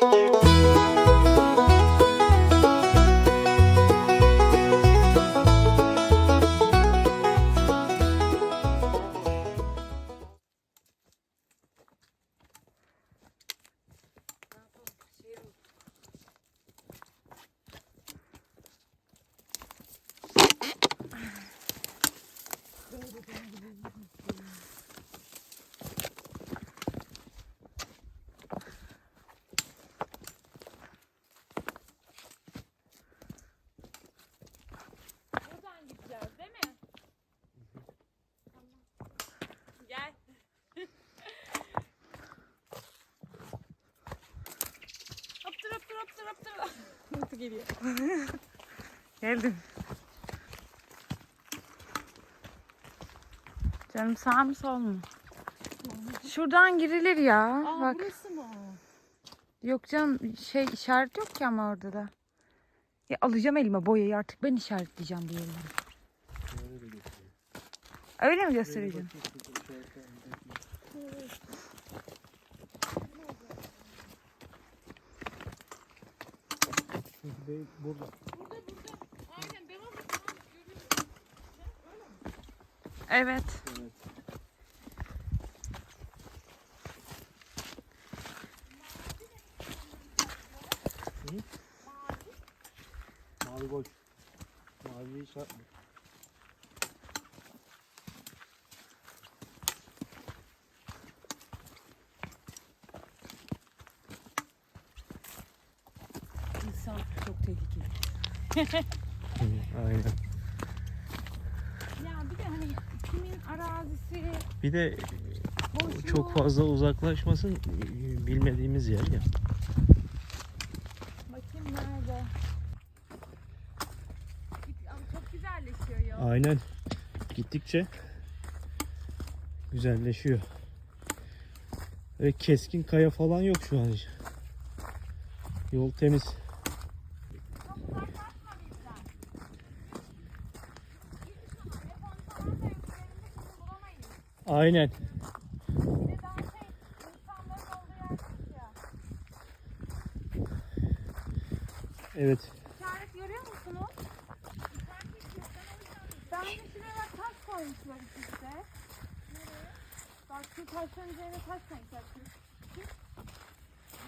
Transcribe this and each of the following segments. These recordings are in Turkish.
Buradan Hoptur hoptur. Nasıl geliyor? Geldim. Canım sağ mı sol mu? Şuradan girilir ya. Aa Bak. burası mı? Yok canım şey işaret yok ki ama orada da. Ya alacağım elime boyayı artık ben işaretleyeceğim bu yerleri. Öyle mi göstereceğim? Burada. Burada burada. Aynen devam et. Evet. Evet. Hı? Mavi boş. Mavi şart mı? Aynen. Ya bir de hani kimin arazisi Bir de boş çok fazla uzaklaşmasın bilmediğimiz yer ya. Bakayım nerede? Ama Çok güzelleşiyor ya. Aynen. Gittikçe güzelleşiyor. Ve keskin kaya falan yok şu an. Yol temiz. Çok uzaklaşma bizden. Git sana telefon falan da yok. Üzerinde kızı bulamayız. Aynen. Bir de daha şey insanların olduğu yer yok ya. Evet. İşaret görüyor musunuz? Bence şuraya bak taş koymuşlar üste. Bak şu taşların üzerine taş koymuşlar.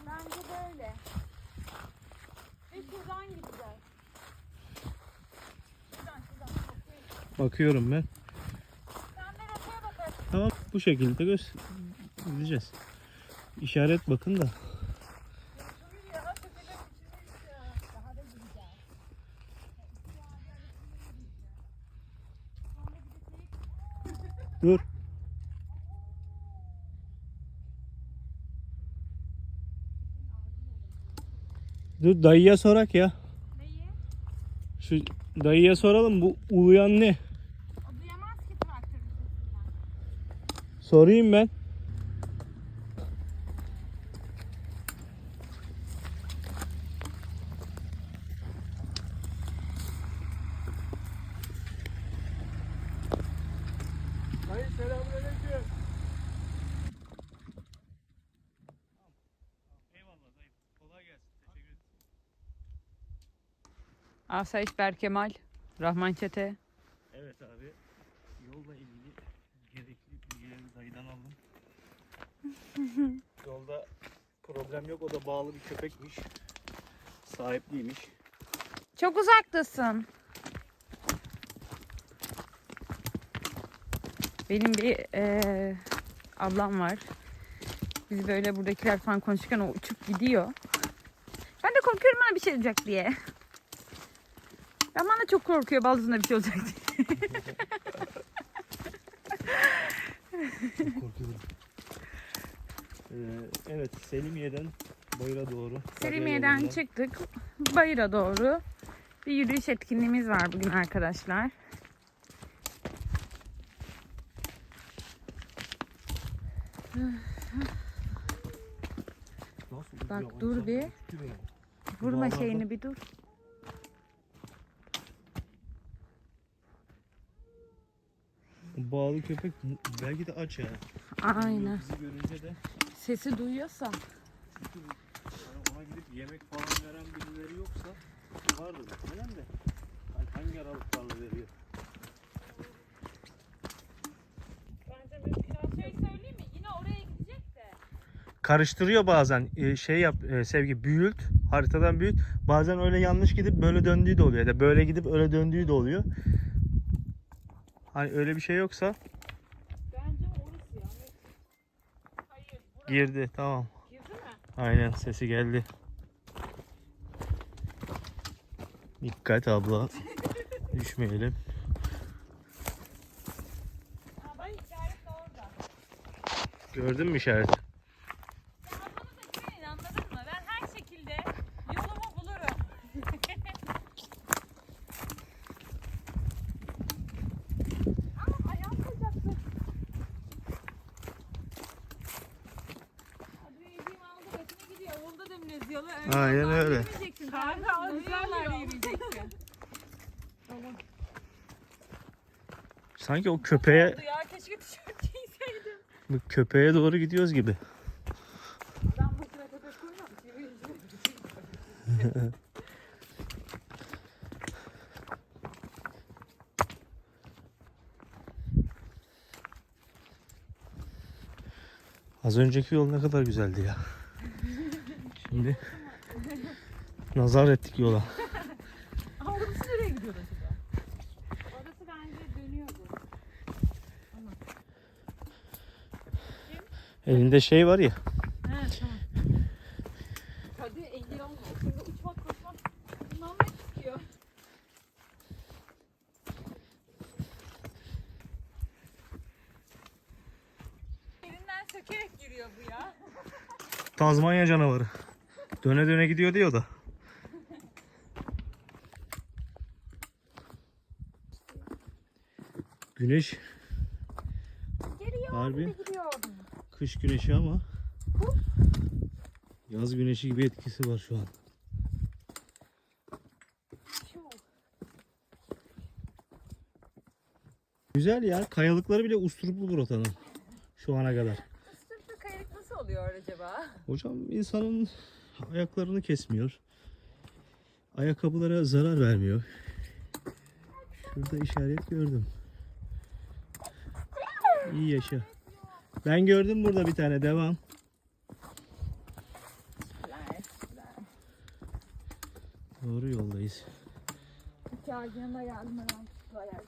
Bence böyle. Ve şuradan gideceğiz. Şuradan şuradan. Bakıyorum ben. Sen de rotaya bakarsın. Tamam bu şekilde göz gideceğiz. İşaret bakın da. Dur. Dur dayıya sorak ya. Neyi? Şu dayıya soralım bu uyuyan ne? O duyamaz ki traktörün sesinden. Sorayım ben. Dayı selamünaleyküm. Eyvallah dayı. Kolay gelsin. Teşekkür ederim. Asayiş Berkemal, Rahman Çete. Evet abi. Yolla ilgili Yolda problem yok. O da bağlı bir köpekmiş. Sahipliymiş. Çok uzaktasın. Benim bir eee, ablam var. Biz böyle buradakiler falan konuşurken o uçup gidiyor. Ben de korkuyorum bana bir şey olacak diye. Ben bana çok korkuyor bazısında bir şey olacak diye. Korkuyorum. Ee, evet Selimiye'den Bayır'a doğru. Selimiye'den çıktık. Bayır'a doğru. Bir yürüyüş etkinliğimiz var bugün arkadaşlar. Nasıl Bak, dur bir. Vurma Dağlarda- şeyini bir dur. Bağlı köpek belki de aç ya. Aynen. Bizi görünce de Sesi duyuyorsa. yani ona yemek falan veren birileri yoksa vardır muhtemelen de. Hani hangi aralıklarla veriyor? Şey söyleyeyim mi? Yine oraya gidecek de. Karıştırıyor bazen Ee, şey yap e, sevgi büyült haritadan büyüt bazen öyle yanlış gidip böyle döndüğü de oluyor ya da böyle gidip öyle döndüğü de oluyor. Hani öyle bir şey yoksa Bence orası ya. Hayır. Burası girdi tamam. girdi mi? Aynen sesi geldi. Dikkat abla. Düşmeyelim. Gördün mü işareti? Ya bana da güvenin anladın mı? Ben her şekilde yolumu bulurum. Aa ayağım kayacaktı. Hadi yediğim aldı başına gidiyor. Yolda dönüyoruz yolu. Öyle Aynen öyle. Kanka o güzeller. Sanki o köpeğe Oldu ya keşke tişört giyseydim. bu köpeğe doğru gidiyoruz gibi. Köpek koymamış. Az önceki yol ne kadar güzeldi ya. Şimdi nazar ettik yola. Ama orası nereye gidiyor acaba? Orası bence dönüyordu. Elinde şey var ya. He tamam. Hadi engel olma. Şimdi uçmak koşmak bundan ne çıkıyor? Elinden sökerek yürüyor bu ya. Tazmanya canavarı. Döne döne gidiyor diyor da. Güneş Geliyor. Harbi. kış güneşi ama yaz güneşi gibi etkisi var şu an. Güzel ya. Kayalıkları bile usturuplu bu rotanın. Şu ana kadar. Sırtlı kayalık nasıl oluyor acaba? Hocam insanın ayaklarını kesmiyor. Ayakkabılara zarar vermiyor. Şurada işaret gördüm. İyi yaşa. Ben gördüm burada bir tane devam. Doğru yoldayız. Kârgınına geldim hemen bayağı.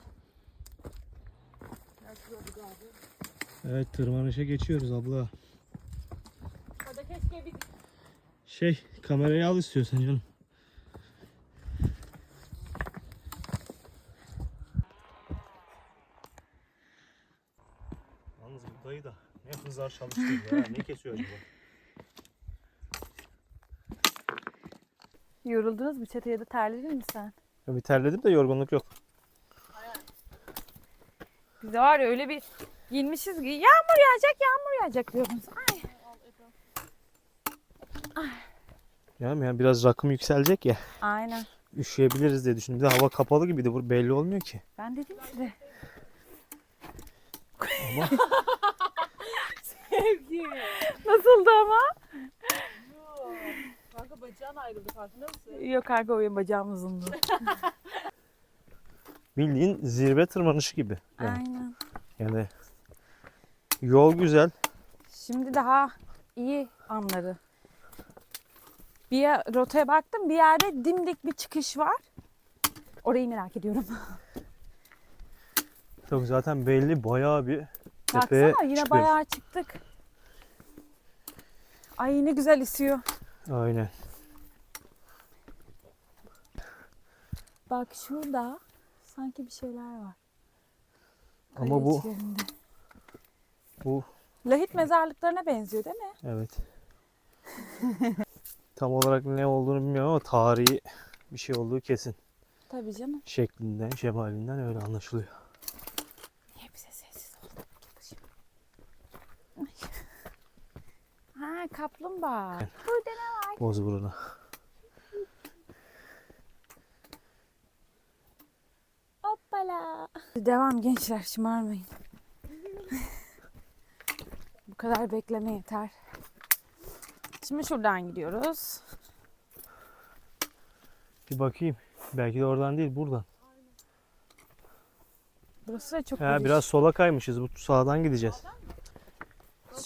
Evet tırmanışa geçiyoruz abla. Şey kamerayı al istiyorsan canım. Yalnız bu dayı da ne hızar çalıştırıyor ya. Ne kesiyor acaba? Yoruldunuz mu çatıya da terledin mi sen? Bir terledim de yorgunluk yok. Biz de var ya öyle bir giyinmişiz ki yağmur yağacak yağmur yağacak diyoruz. Ay. Yani, yani biraz rakım yükselecek ya. Aynen. Üşüyebiliriz diye düşündüm. Bir de hava kapalı gibiydi. Bu belli olmuyor ki. Ben dedim size. Ama Nasıldı ama? Kanka bacağın ayrıldı farkında mısın? Yok kanka oyun bacağım uzundu. bildiğin zirve tırmanışı gibi. Yani, Aynen. yani yol güzel. Şimdi daha iyi anları. Bir yer- rotaya baktım bir yerde dimdik bir çıkış var. Orayı merak ediyorum. Tabii zaten belli bayağı bir tepeye Baksana yine çıkıyoruz. bayağı çıktık. Ay ne güzel esiyor. Aynen. Bak şurada sanki bir şeyler var. Ama bu içlerinde. bu Lahit mezarlıklarına benziyor değil mi? evet. Tam olarak ne olduğunu bilmiyorum ama tarihi bir şey olduğu kesin. Tabii canım. Şeklinden, şemalinden öyle anlaşılıyor. Niye bize sessiz oldun? Ay. Ha kaplumbağa. Burada ne var? Bozburun'a. Hoppala. Devam gençler şımarmayın. Bu kadar bekleme yeter. Şimdi şuradan gidiyoruz. Bir bakayım. Belki de oradan değil buradan. Burası da çok Ha, geniş. biraz sola kaymışız. Bu sağdan gideceğiz.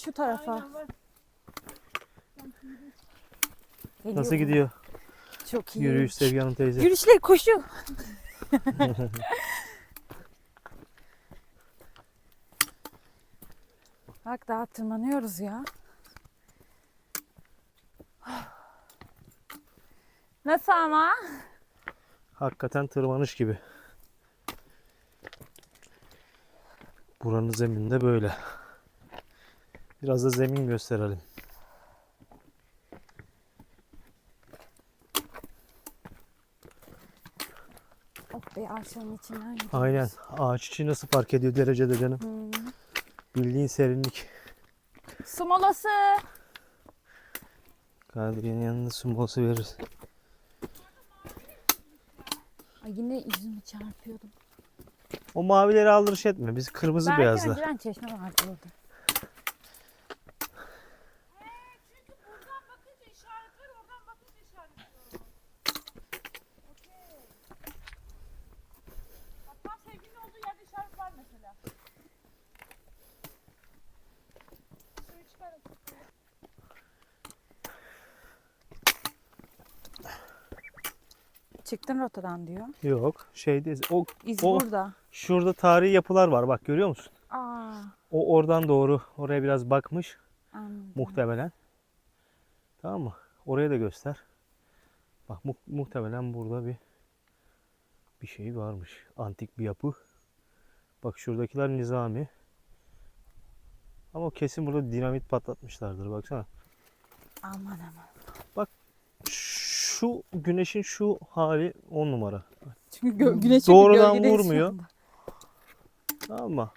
Şu tarafa. Aynen var. Geliyor Nasıl gidiyor Çok iyi. yürüyüş Sevgi Hanım teyze? Yürüyüşle koşu. Bak daha tırmanıyoruz ya. Nasıl ama? Hakikaten tırmanış gibi. Buranın zemini de böyle. Biraz da zemin gösterelim. Oh be ağaçların içinden. Aynen. Ağaç içi nasıl fark ediyor derecede canım. Hmm. Bildiğin serinlik. Su molası. Kadriye'nin yanında su molası veririz. Ay yine yüzümü çarpıyordum. O mavileri aldırış etme. Biz kırmızı Belki beyazlar. önceden çeşme vardı orada. Çünkü buradan bakınca işaret var, oradan bakınca işaret yok. Okey. Bak tam sevgilinin olduğu yerde işaret var mesela. Suyu çıkarın. Çıktın rotadan diyor. Yok. Şeydeyiz. O İz O- burada. şurada tarihi yapılar var. Bak görüyor musun? Aa, O oradan doğru. Oraya biraz bakmış. anladım. Muhtemelen. Tamam mı? Oraya da göster. Bak mu- muhtemelen burada bir bir şey varmış. Antik bir yapı. Bak şuradakiler nizami. Ama kesin burada dinamit patlatmışlardır. Baksana. Aman aman. Şu güneşin şu hali 10 numara. Çünkü gö- güneşe Doğrudan vurmuyor. mı?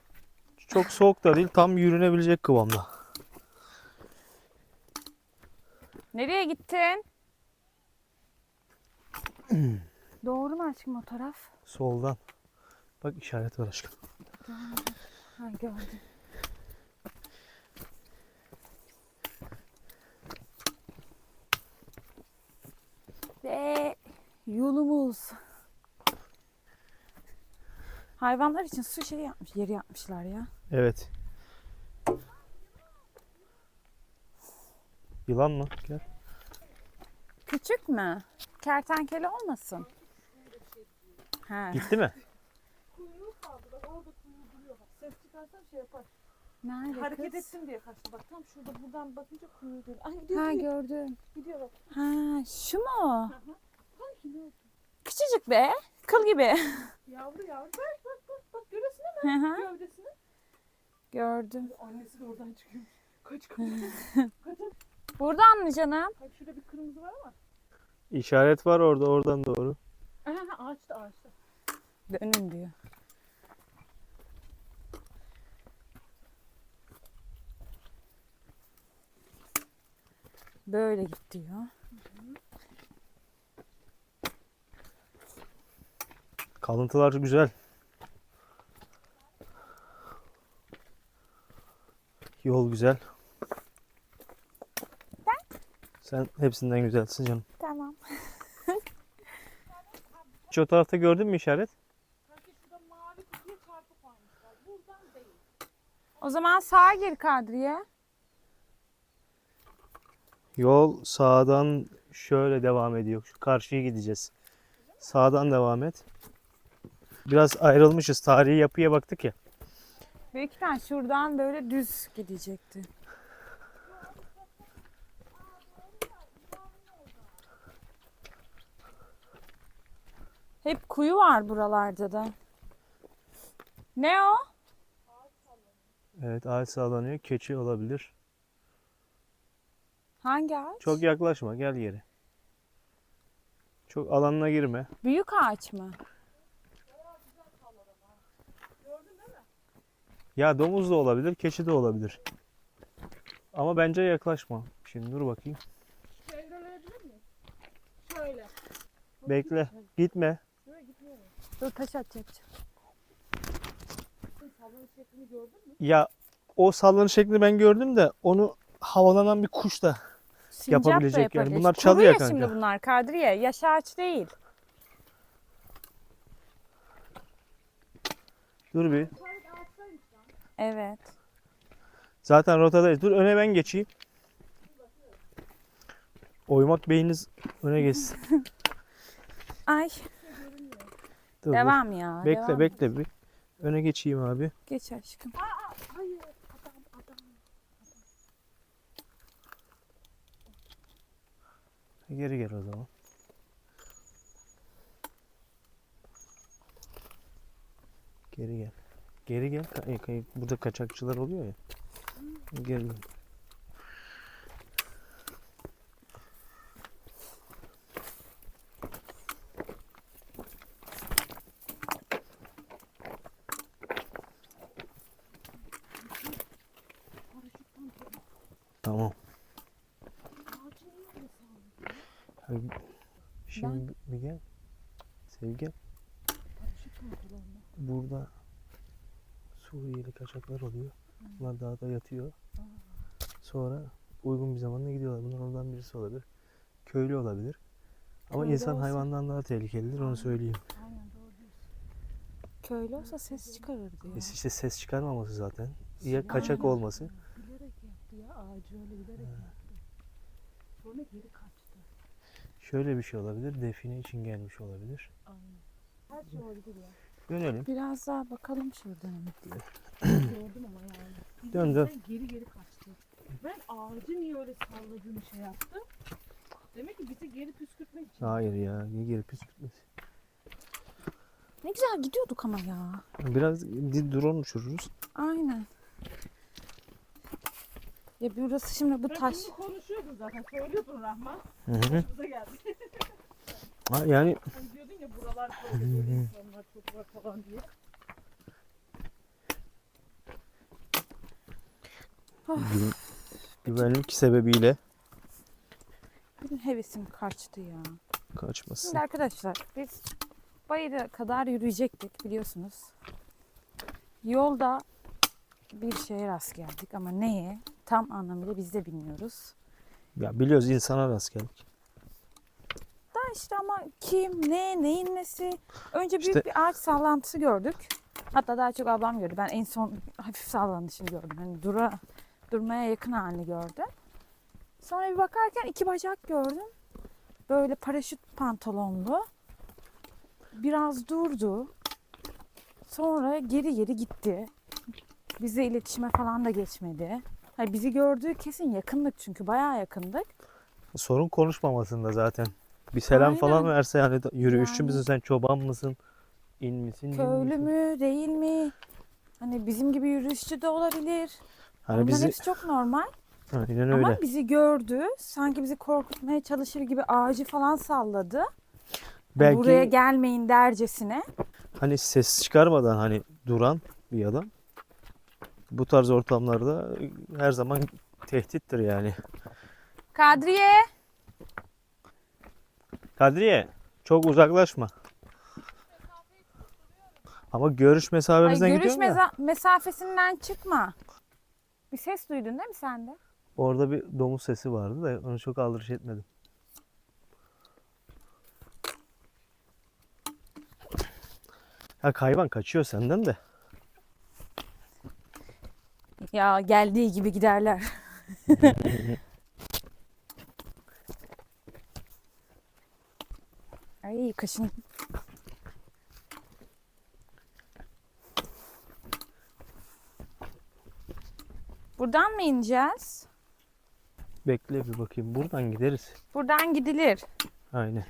Çok soğuk da değil. Tam yürünebilecek kıvamda. Nereye gittin? Doğru mu aşkım o taraf? Soldan. Bak işaret var aşkım. Ha gördüm. Ve yolumuz. Hayvanlar için su şey yapmış, yeri yapmışlar ya. Evet. Yılan mı? Gel. Küçük mü? Kertenkele olmasın? Ha. Gitti mi? Kuyruğu kaldı. Bak orada kuyruğu duruyor. Bak ses çıkarsam şey yapar. Nerede Hareket kız? etsin diye kaçtı. Bak tam şurada buradan bakınca kuyruğu duruyor. Ay gidiyor Ha gidiyor. gördüm. Gidiyor bak. Ha şu mu? Sanki ne oldu? Küçücük be. Kıl gibi. Yavru yavru. Bak bak bak. Bak görüyorsun değil mi? Gövdesini. gördüm. Annesi de oradan çıkıyor. Kaç kaç. Kaç. Buradan mı canım? Bak şurada bir kırmızı var ama. İşaret var orada oradan doğru. Aha ağaçta ağaçta. Dönün diyor. Böyle git diyor. Kalıntılar güzel. Yol güzel. Sen hepsinden güzelsin canım. Tamam. Hiç o tarafta gördün mü işaret? Sanki şurada mavi kutuya çarpı koymuşlar. Buradan değil. O zaman sağa gir Kadriye. Yol sağdan şöyle devam ediyor. Şu karşıya gideceğiz. Sağdan devam et. Biraz ayrılmışız. Tarihi yapıya baktık ya. Büyük ihtimal şuradan böyle düz gidecekti. Hep kuyu var buralarda da. Ne o? Evet ağaç sağlanıyor. Keçi olabilir. Hangi ağaç? Çok yaklaşma. Gel geri. Çok alanına girme. Büyük ağaç mı? Ya domuz da olabilir, keçi de olabilir. Ama bence yaklaşma. Şimdi dur bakayım. Şöyle. Bekle. Gitme. Dur taş atacak. Sallanın şeklini gördün mü? Ya o sallanış şeklini ben gördüm de onu havalanan bir kuş da Sincap yapabilecek da yani. Bunlar çalıyor kanka. şimdi bunlar Kadriye. Yaş ağaç değil. Dur bir. Evet. Zaten rotadayız. Dur öne ben geçeyim. Oymak beyiniz öne geçsin. Ay. Dur, devam dur. ya. Bekle devam. bekle bir. Öne geçeyim abi. Geç aşkım. Aa, Geri gel o zaman. Geri gel. Geri gel. E, Burada kaçakçılar oluyor ya. Geri gel. Tamam. Hadi, Şimdi bir- bir gel. Sevgi. Burada Kaçaklar oluyor. Bunlar dağda yatıyor. Sonra uygun bir zamanda gidiyorlar. Bunlar ondan birisi olabilir. Köylü olabilir. Ama Köylü insan olsa- hayvandan daha tehlikelidir onu söyleyeyim. Köylü olsa ses çıkarır diyor. İşte ses çıkarmaması zaten. Ya kaçak olması. Bilerek yaptı ya ağacı öyle bilerek yaptı. Sonra geri kaçtı. Şöyle bir şey olabilir. Define için gelmiş olabilir. Aynen. Her şey olabilir ya. Dönelim. Biraz daha bakalım şuradan. Gördüm ama yani. Bir Dön, de dön. Geri geri kaçtı. Ben ağacı niye öyle salladığını şey yaptım. Demek ki bizi geri püskürtmek için. Hayır ya. Niye geri püskürtmesi? Ne güzel gidiyorduk ama ya. Biraz drone uçururuz. Aynen. Ya burası şimdi bu Ben taş. bunu konuşuyordun zaten. Söylüyordun Rahman. Hı hı. Bize geldi. Ha, yani Hani diyordun ya buralar böyle böyle falan diye. gü- güvenlik sebebiyle Benim hevesim kaçtı ya. kaçmasın. Şimdi arkadaşlar biz bayıra kadar yürüyecektik biliyorsunuz. Yolda bir şeye rast geldik ama neye tam anlamıyla biz de bilmiyoruz. Ya biliyoruz insana rast geldik. İşte ama kim, ne, neyin nesi. Önce büyük İşte- bir ağaç sallantısı gördük. Hatta daha çok ablam gördü. Ben en son hafif sallanışını gördüm. Hani dura, durmaya yakın halini gördüm. Sonra bir bakarken iki bacak gördüm. Böyle paraşüt pantolonlu. Biraz durdu. Sonra geri geri gitti. Bize iletişime falan da geçmedi. Hani bizi gördüğü kesin yakındık çünkü bayağı yakındık. Sorun konuşmamasında zaten. Bir selam Aynen. falan verse yani yürüyüşçü müsün sen çoban mısın? İn misin? Köylü misin? mü, değil mi? Hani bizim gibi yürüyüşçü de olabilir. Hani Onların bizi hepsi çok normal. aynen Ama öyle. bizi gördü. Sanki bizi korkutmaya çalışır gibi ağacı falan salladı. Belki Buraya gelmeyin dercesine. hani ses çıkarmadan hani duran bir adam bu tarz ortamlarda her zaman tehdittir yani. Kadriye. Kadriye çok uzaklaşma. Ama görüş Ay, mesafemizden görüş gidiyorsun ya. mesafesinden çıkma. Bir ses duydun değil mi sen de? Orada bir domuz sesi vardı da onu çok aldırış etmedim. Ya hayvan kaçıyor senden de. Ya geldiği gibi giderler. Ay kaşın. Buradan mı ineceğiz? Bekle bir bakayım. Buradan gideriz. Buradan gidilir. Aynen.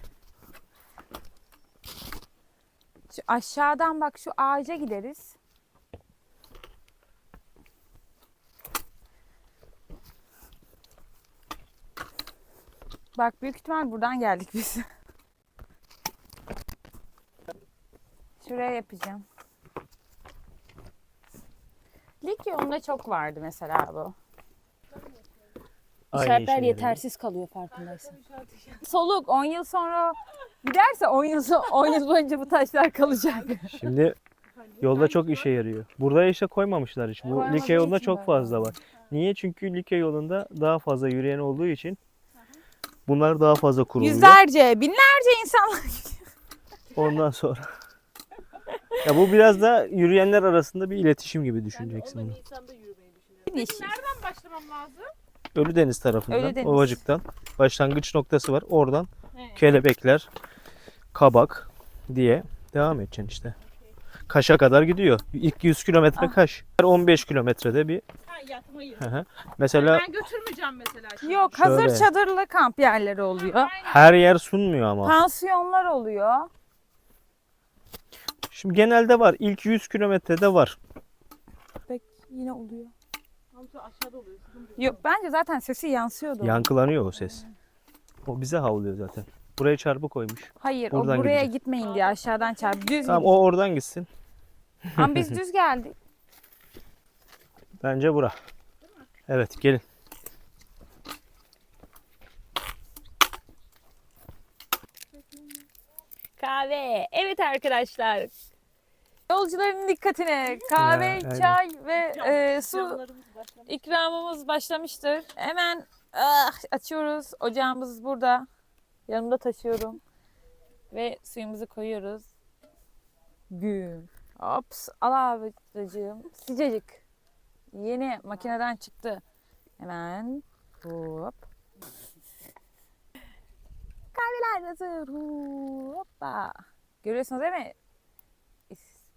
Şu aşağıdan bak şu ağaca gideriz. Bak büyük ihtimal buradan geldik biz. Şuraya yapacağım. Lig yolunda çok vardı mesela bu. Aynı İşaretler işe yetersiz kalıyor farkındaysan. Soluk 10 yıl sonra giderse 10 yıl, so- 10 yıl boyunca bu taşlar kalacak. Şimdi yolda çok işe yarıyor. Burada işte koymamışlar hiç. Bu Koymadığı Likya yolunda için çok fazla var. Niye? Çünkü Likya yolunda daha fazla yürüyen olduğu için bunlar daha fazla kuruluyor. Yüzlerce, binlerce insanlar. Ondan sonra Ya bu biraz da yürüyenler arasında bir iletişim gibi düşüneceksin bunu. Nisan'da yürümeyi düşünüyorum. Peki nereden başlamam lazım? Ölüdeniz tarafından, Ölüdeniz. Ovacık'tan başlangıç noktası var. Oradan He. kelebekler, kabak diye devam edeceksin işte. Kaş'a kadar gidiyor. İlk 100 kilometre Ah. Kaş. Her 15 kilometrede bir. Ha yatmayı. Hı hı. Mesela Ben götürmeyeceğim mesela. şimdi. Yok hazır Şöyle. çadırlı kamp yerleri oluyor. Aynen. her yer sunmuyor ama. Pansiyonlar oluyor. Şimdi genelde var. İlk 100 kilometrede var. Bek yine oluyor. Aşağıda oluyor. yok. Bence zaten sesi yansıyordu. Yankılanıyor o ses. O bize havlıyor zaten. Buraya çarpı koymuş. Hayır Buradan o buraya gidecek. gitmeyin diye aşağıdan çarp. Düz Tamam gidin. o oradan gitsin. Ama biz düz geldik. Bence bura. Evet gelin. Kahve. Evet arkadaşlar. Yolcuların dikkatine kahve, Ya, çay ve e, su ikramımız başlamıştır. Hemen ah, açıyoruz. Ocağımız burada. Yanımda taşıyorum. Ve suyumuzu koyuyoruz. Güm. Ops. Al abicim. Sıcacık. Yeni makineden çıktı. Hemen. Hop. Kahveler hazır. Hoppa. Görüyorsunuz değil mi?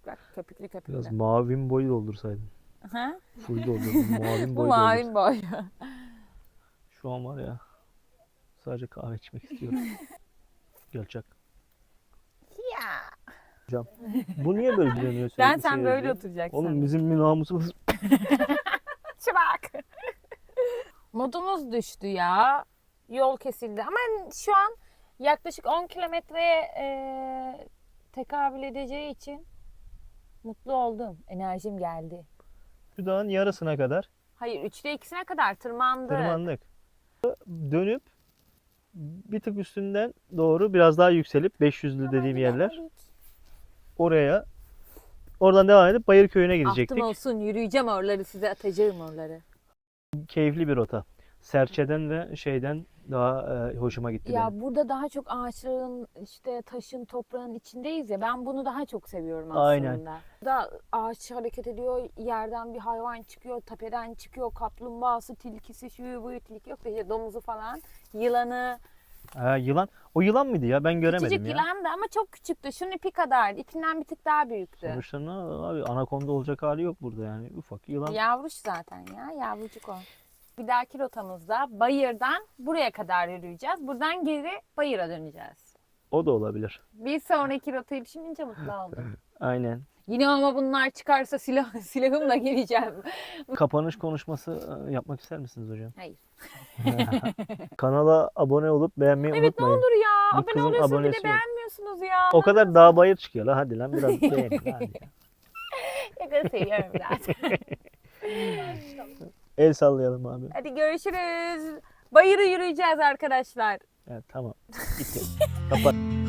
Bak köpüklü köpüklü. Biraz mavin boyu doldursaydın. Aha. Full doldurdun. Mavin Bu boyu mavin boy. doldursaydın. Şu an var ya. Sadece kahve içmek istiyorum. Gölçak. ya. Bu niye böyle dönüyor sürekli Ben sen böyle seyrediyor? oturacaksın. Oğlum bizim bir namusumuz. Çırak. Modumuz düştü ya. Yol kesildi. Ama şu an yaklaşık 10 kilometreye e, tekabül edeceği için mutlu oldum. Enerjim geldi. Şu dağın yarısına kadar Hayır 3'te 2'sine kadar tırmandık. tırmandık. Dönüp bir tık üstünden doğru biraz daha yükselip 500'lü dediğim yerler oraya oradan devam edip Bayır köyüne gidecektik. Ahtım olsun yürüyeceğim oraları size atacağım oraları. Keyifli bir rota. Serçeden ve şeyden daha e, hoşuma gitti Ya benim. burada daha çok ağaçların işte taşın toprağın içindeyiz ya ben bunu daha çok seviyorum aslında. Aynen. Da ağaç hareket ediyor yerden bir hayvan çıkıyor tepeden çıkıyor kaplumbağası tilkisi şu bu tilki yok da işte domuzu falan yılanı Ha, yılan. O yılan mıydı ya? Ben göremedim küçücük ya. yılan da ama çok küçüktü şunun ipi kadardı ipinden bir tık daha büyüktü. Sonuçta ne abi anakonda olacak hali yok burada yani. Ufak yılan. Yavruş zaten ya yavrucuk o. Bir dahaki rotamızda bayırdan buraya kadar yürüyeceğiz. Buradan geri bayıra döneceğiz. O da olabilir. Bir sonraki rotayı düşününce mutlu oldum. Aynen. Yine ama bunlar çıkarsa silah silahımla geleceğim. Kapanış konuşması e, yapmak ister misiniz hocam? Hayır. Kanala abone olup beğenmeyi Evet ne unutmayın. olur ya. Bu Abone oluyorsunuz bir de yok. beğenmiyorsunuz ya. O kadar dağ bayır çıkıyor la hadi lan biraz beğenin hadi. ya. Yakını seviyorum biraz. El sallayalım abi. Hadi görüşürüz. Bayırı yürüyeceğiz arkadaşlar. Evet tamam. Bitti. Kapat.